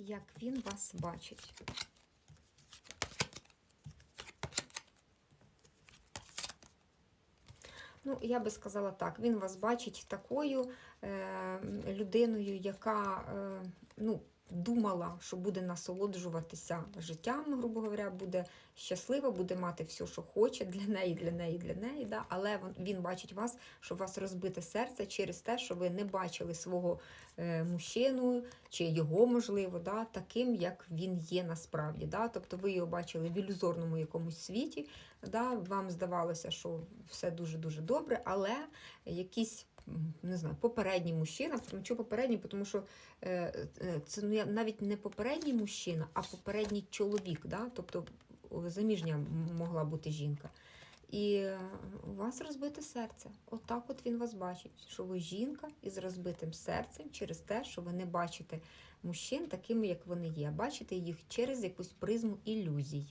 як він вас бачить. Ну, я би сказала так, він вас бачить такою е, людиною, яка е, ну, думала, що буде насолоджуватися життям, грубо говоря, буде щаслива, буде мати все, що хоче для неї, для неї, для неї. Да? Але він, бачить вас, що у вас розбите серце через те, що ви не бачили свого е, мужчину чи його, можливо, да? таким, як він є насправді. Да? Тобто ви його бачили в ілюзорному якомусь світі, да? вам здавалося, що все дуже-дуже добре, але якісь. Не знаю, попередній мужчина. Чому попередній? Тому що е, е, це ну, навіть не попередній мужчина, а попередній чоловік. Да? Тобто заміжня могла бути жінка. І е, у вас розбите серце. Отак от він вас бачить, що ви жінка із розбитим серцем через те, що ви не бачите мужчин такими, як вони є, бачите їх через якусь призму ілюзій.